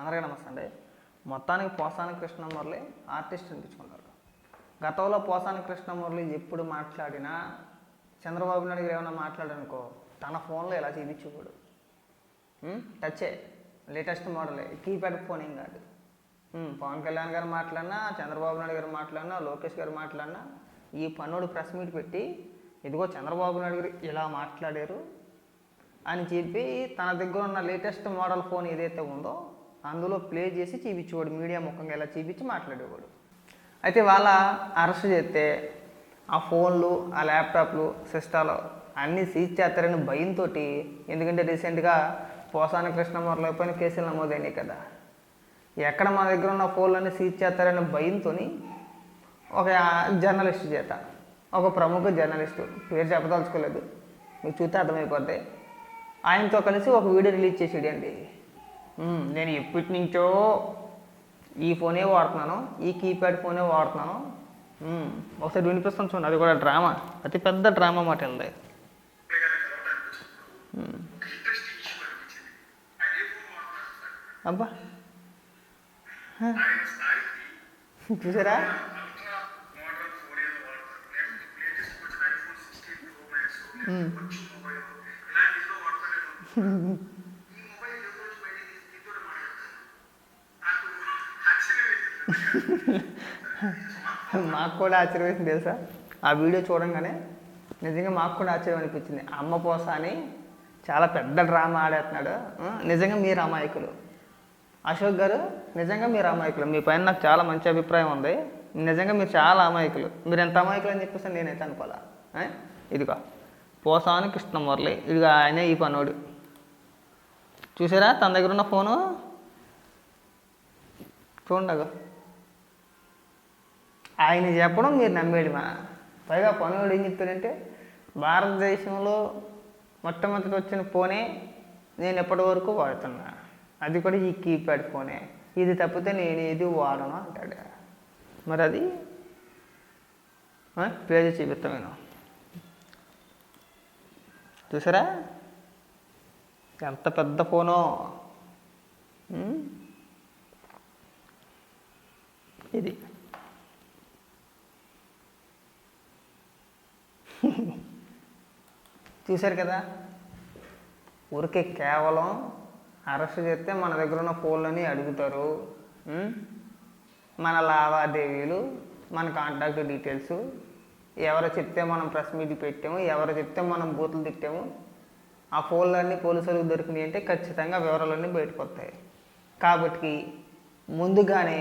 అందరికీ నమస్తే అండి. మొత్తానికి పోసాని కృష్ణ మురళి ఆర్టిస్ట్ అనిపించుకున్నారు గతంలో పోసాని కృష్ణ మురళి ఎప్పుడు మాట్లాడినా చంద్రబాబు నాయుడు గారు ఏమైనా మాట్లాడనుకో తన ఫోన్లో ఇలా చూపించుకోడు ఉమ్, టచే లేటెస్ట్ మోడలే కీప్యాడ్ ఫోన్ ఏం కాదు. పవన్ కళ్యాణ్ గారు మాట్లాడినా చంద్రబాబు నాయుడు గారు మాట్లాడినా లోకేష్ గారు మాట్లాడినా ఈ పన్నుడు ప్రెస్ మీట్ పెట్టి ఇదిగో చంద్రబాబు నాయుడు గారు ఇలా మాట్లాడారు అని చెప్పి తన దగ్గర ఉన్న లేటెస్ట్ మోడల్ ఫోన్ ఏదైతే ఉందో అందులో ప్లే చేసి చూపించేవాడు మీడియా ముఖంగా ఇలా చూపించి మాట్లాడేవాడు. అయితే వాళ్ళ అరెస్ట్ చేస్తే ఆ ఫోన్లు ఆ ల్యాప్టాప్లు సిస్టాలు అన్నీ సీజ్ చేస్తారని భయంతో ఎందుకంటే రీసెంట్గా పోసాన కృష్ణమూర్ల పైన కేసులు నమోదైనాయి కదా. ఎక్కడ మా దగ్గర ఉన్న ఫోన్లన్నీ సీజ్ చేస్తారనే భయంతో ఒక జర్నలిస్ట్ చేత ఒక ప్రముఖ జర్నలిస్టు పేరు చెప్పదలుచుకోలేదు. మీకు చూస్తే అర్థమైపోతే ఆయనతో కలిసి ఒక వీడియో రిలీజ్ చేసేయండి. అండి నేను ఎప్పటి నుంచో ఈ ఫోనే వాడుతున్నాను ఈ కీప్యాడ్ ఫోనే వాడుతున్నాను. ఒకసారి వినిపిస్తాను చూడండి. అది కూడా డ్రామా. అతి పెద్ద డ్రామా మాట వెళ్ళి అబ్బా. చూసారా? Mm-hmm. మాకు కూడా ఆశ్చర్యం వేసింది తెలుసా? ఆ వీడియో చూడంగానే నిజంగా మాకు కూడా ఆశ్చర్యం అనిపించింది. అమ్మ పోస అని చాలా పెద్ద డ్రామా ఆడేస్తున్నాడు. నిజంగా మీరు అమాయకులు. అశోక్ గారు నిజంగా మీరు అమాయకులు. మీ పైన నాకు చాలా మంచి అభిప్రాయం ఉంది. నిజంగా మీరు చాలా అమాయకులు. మీరు ఎంత అమాయకులు అని చెప్పేసి నేనైతే అనుకోవాలా? ఆ? ఇదిగో. పోసాని కృష్ణమురళి. ఇదిగో ఆయనే ఈ పనోడు. చూసారా? తన దగ్గర ఉన్న ఫోను? చూడండి ఆయన చెప్పడం మీరు నమ్మేడు పైగా పనుడు ఏం చెప్పారంటే భారతదేశంలో మొట్టమొదటి వచ్చిన ఫోనే నేను ఎప్పటి వరకు వాడుతున్నా. అది కూడా ఈ కీప్యాడ్ ఫోనే. ఇది తప్పితే నేను ఏది వాడను అంటాడు. మరి అది? ఆ, పేజీ చూపిస్తాం నేను. చూసారా? ఎంత పెద్ద ఫోనో? ఇది. చూశారు కదా? ఊరికే కేవలం అరెస్ట్ చేస్తే మన దగ్గర ఉన్న ఫోన్లని అడుగుతారు. మన లావాదేవీలు మన కాంటాక్ట్ డీటెయిల్స్ ఎవరు చెప్తే మనం ప్రెస్ మీట్ పెట్టాము ఎవరు చెప్తే మనం బూతులు తిట్టాము ఆ ఫోన్లన్నీ పోలీసులకు దొరికినాయి అంటే ఖచ్చితంగా వివరాలన్నీ బయటకు వస్తాయి కాబట్టి ముందుగానే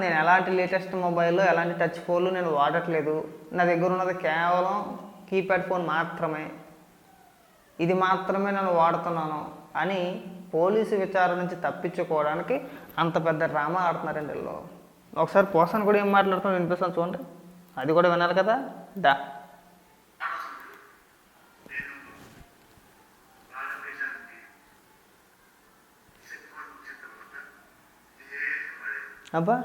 నేను ఎలాంటి లేటెస్ట్ మొబైల్ ఎలాంటి టచ్ ఫోన్లు నేను వాడట్లేదు నా దగ్గర ఉన్నది కేవలం కీప్యాడ్ ఫోన్ మాత్రమే. ఇది మాత్రమే నేను వాడుతున్నాను అని పోలీసు విచారణ నుంచి తప్పించుకోవడానికి అంత పెద్ద డ్రామా ఆడుతున్నారండి వీళ్ళు ఒకసారి పోసాను కూడా ఏం మాట్లాడుతున్నా వినిపిస్తాను చూడండి. అది కూడా వినాలి కదా. దా. అబ్బా.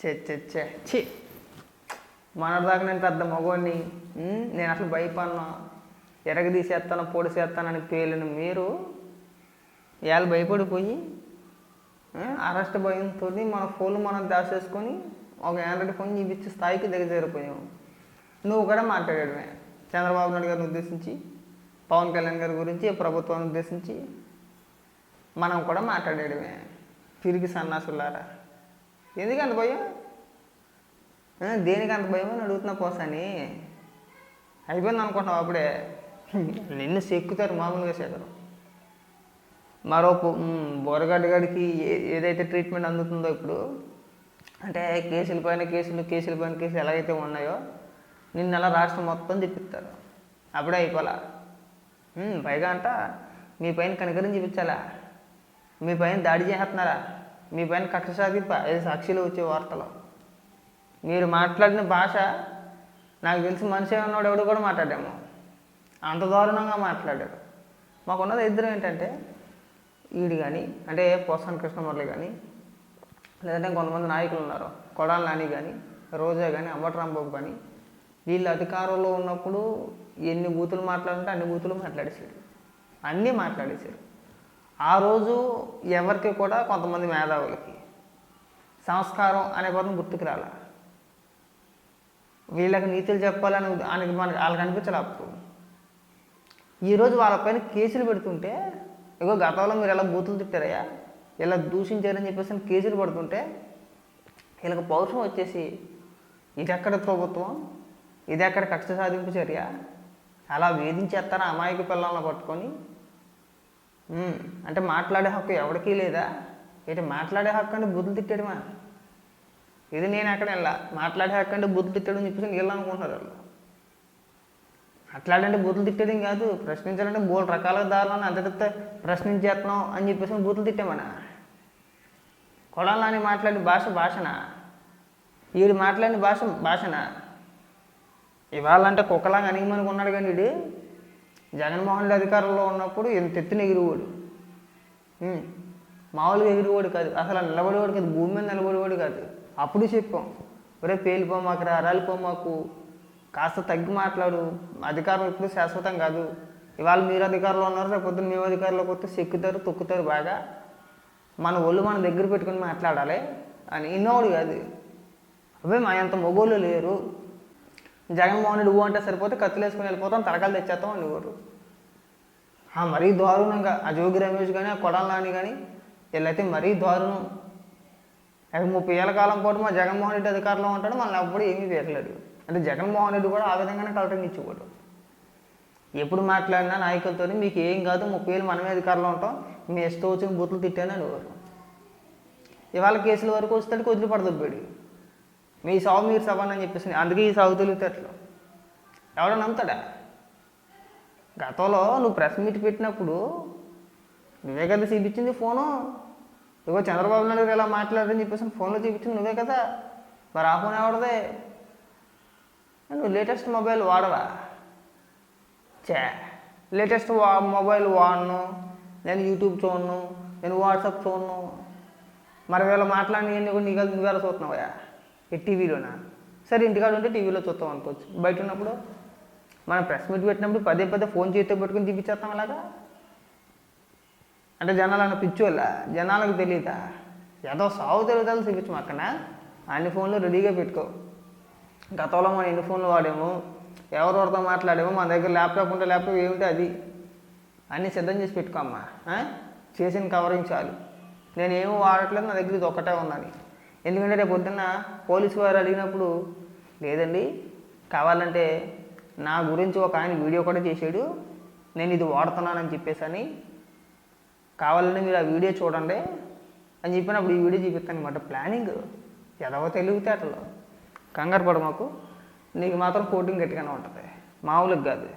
చే దాకా నేను పెద్ద మగోడిని నేను అసలు భయపడినా. ఎరగదీసేస్తాను పొడిసేస్తానని చేస్తానని పేలిన మీరు ఇవాళ భయపడిపోయి అరెస్ట్ భయంతో మన ఫోన్లు మనం దాచేసుకొని ఒక ఆండ్రాయిడ్ ఫోన్ చూపించే స్థాయికి దిగజారిపోయాం. నువ్వు కూడా మాట్లాడాడు చంద్రబాబు నాయుడు గారిని ఉద్దేశించి. పవన్ కళ్యాణ్ గారి గురించి ప్రభుత్వాన్ని ఉద్దేశించి మనం కూడా మాట్లాడేయడమే. తిరిగి సన్నాసులారా. ఎందుకు అంత భయం? దేనికి అంత భయం అని అడుగుతున్నా పోసాని. అయిపోయింది అనుకుంటున్నావు అప్పుడే. నిన్ను సెక్కుతారు మామూలుగా శేఖరం. మరో పు- బోరగడ్డ గడికి ఏ- ఏదైతే ట్రీట్మెంట్ అందుతుందో ఇప్పుడు అంటే కేసుల పైన కేసులు కేసుల పైన కేసులు ఎలాగైతే ఉన్నాయో నిన్న అలా రాష్ట్రం మొత్తం తిప్పిస్తారు. అప్పుడే అయిపోలా. పైగా అంట మీ పైన కనికరం చూపించాలా? మీ పైన దాడి చేస్తున్నారా? మీ పైన కక్ష సాధింప ఇది సాక్షిలో వచ్చే వార్తలు. మీరు మాట్లాడిన భాష నాకు తెలిసి మనిషి ఉన్నాడు ఎవడు కూడా మాట్లాడాము. అంత దారుణంగా మాట్లాడాడు. మాకున్నది ఇద్దరు ఏంటంటే ఈడు కానీ అంటే పోసాన్ కృష్ణమురళి కానీ లేదంటే కొంతమంది నాయకులు ఉన్నారు. కొడాల నాని కానీ రోజా కానీ అంబటరాంబాబు కానీ వీళ్ళు అధికారంలో ఉన్నప్పుడు ఎన్ని బూతులు మాట్లాడంటే అన్ని బూతులు మాట్లాడేశారు. అన్నీ మాట్లాడేశారు. ఆ రోజు ఎవరికి కూడా కొంతమంది మేధావులకి సంస్కారం అనే పదం గుర్తుకు రాల. వీళ్ళకి నీతులు చెప్పాలని ఆయనకి మనకి వాళ్ళకి అనిపించాలి ఈరోజు వాళ్ళపైన కేసులు పెడుతుంటే ఇగో గతంలో మీరు ఎలా బూతులు తిట్టారయ్యా ఇలా దూషించారని చెప్పేసి కేసులు పడుతుంటే వీళ్ళకి పౌరుషం వచ్చేసి ఇది ఎక్కడ ప్రభుత్వం? ఇది అక్కడ కక్ష సాధింపు చర్య? అలా వేధించేస్తారా అమాయక పిల్లలను పట్టుకొని? అంటే మాట్లాడే హక్కు ఎవరికీ లేదా? ఏంటి మాట్లాడే హక్కు అంటే బుద్ధులు తిట్టడమా ఇది నేను ఎక్కడ వెళ్ళా? మాట్లాడే హక్కు అంటే బుద్ధులు తిట్టడం చెప్పేసి వెళ్ళాలనుకుంటున్నారు వాళ్ళు. మాట్లాడంటే బూతులు తిట్టడం కాదు ప్రశ్నించాలంటే మూడు రకాల దారులను అంత ప్రశ్నించేస్తున్నాం అని చెప్పేసి బూతులు తిట్టామన్నా కొడాలని మాట్లాడిన భాష భాషనా? వీడు మాట్లాడిన భాష భాషనా? ఇవాళ అంటే కుక్కలాగా అనిగమనుకున్నాడు కానీ ఇది జగన్మోహన్ రెడ్డి అధికారంలో ఉన్నప్పుడు ఎంత ఎత్తున ఎగిరివాడు మామూలుగా ఎగిరివాడు కాదు. అసలు నిలబడేవాడు కాదు. భూమి మీద నిలబడేవాడు కాదు. అప్పుడు చెప్పాం. ఒరే పేలిపోమాకరా రాలిపోమాకు కాస్త తగ్గి మాట్లాడు. అధికారం ఎప్పుడు శాశ్వతం కాదు. ఇవాళ మీరు అధికారంలో ఉన్నారు రేపు పొద్దున్న మేము అధికారంలోకి వస్తే చెక్కుతారు తొక్కుతారు బాగా. మన ఒళ్ళు మన దగ్గర పెట్టుకుని మాట్లాడాలి అని. ఇన్నోడు కాదు. అవే మా అంత మొగోళ్ళు లేరు. జగన్మోహన్ రెడ్డి ఊ అంటే సరిపోతే కత్తులు వేసుకొని వెళ్ళిపోతాం తరకాలు తెచ్చేస్తాం అనేవారు ఆ మరీ దారుణంగా ఆ జోగి రమేష్ కానీ ఆ కొడాల నాని కానీ వీళ్ళైతే మరీ దారుణం. అది ముప్పై ఏళ్ళ కాలం పాటు మా జగన్మోహన్ రెడ్డి అధికారంలో ఉంటాడు మనల్ని ఎప్పుడు ఏమీ చేయట్లేదు అంటే జగన్మోహన్ రెడ్డి కూడా ఆ విధంగానే కలటం ఇచ్చేవాడు ఎప్పుడు మాట్లాడినా నాయకులతో మీకు ఏం కాదు ముప్పై ఏళ్ళు మనమే అధికారంలో ఉంటాం మీ ఇష్టం వచ్చిన బూతులు తిట్టాను అనేవారు ఇవాళ కేసుల వరకు వస్తాడు వదిలి పడదొబ్బాడు. మీ సాగు మీరు సవాన్ అని చెప్పేసి అందుకే ఈ సాగు తెలివితేటలు ఎవడో నమ్ముతాడా? గతంలో నువ్వు ప్రెస్ మీట్ పెట్టినప్పుడు నువ్వే కదా చూపించింది ఫోను. ఇగో చంద్రబాబు నాయుడు గారు ఇలా మాట్లాడని చెప్పేసి ఫోన్లో చూపించింది నువ్వే కదా. మరి ఆ ఫోన్ ఎవడదే నువ్వు లేటెస్ట్ మొబైల్ వాడవా? చే లేటెస్ట్ వా మొబైల్ వాడను. నేను యూట్యూబ్ చూడను. నేను వాట్సాప్ చూడను. మరి వీళ్ళు మాట్లాడినవన్నీ కూడా నీకు నువ్వు చూస్తున్నావా? ఈ టీవీలోనా? సరే ఇంటికాడ ఉంటే టీవీలో చూస్తాం అనుకోవచ్చు. బయట ఉన్నప్పుడు మనం ప్రెస్ మీట్ పెట్టినప్పుడు పదే పదే ఫోన్ చేతితో పెట్టుకుని తీపిచ్చేస్తాం అలాగా? అంటే జనాలు అన్న పిచ్చోళ్ళ? జనాలకు తెలియదా ఏదో సాగు తెలియదాలు చూపించు అక్కడ అన్ని ఫోన్లు రెడీగా పెట్టుకో. గతంలో మనం ఎన్ని ఫోన్లు వాడాము ఎవరెవరితో మాట్లాడామో మన దగ్గర ల్యాప్టాప్ ఉంటే ల్యాప్టాప్ ఏమిటి అది. అన్నీ సిద్ధం చేసి పెట్టుకో అమ్మా. చేసిన కవరింగ్ చాలు నేను ఏమి వాడట్లేదు నా దగ్గర ఇది ఒక్కటే ఉందని. ఎందుకంటే రేపు పొద్దున్న పోలీసు వారు అడిగినప్పుడు లేదండి కావాలంటే నా గురించి ఒక ఆయన వీడియో కూడా చేశాడు నేను ఇది వాడుతున్నానని చెప్పేసి అని. కావాలంటే మీరు ఆ వీడియో చూడండి అని చెప్పినప్పుడు ఈ వీడియో చూపిస్తాను అనమాట ప్లానింగ్ ఎదవ తెలివితేటలు. కంగారు పడ మాకు నీకు మాత్రం కోటింగ్ గట్టిగానే ఉంటుంది. మామూలుగా కాదు.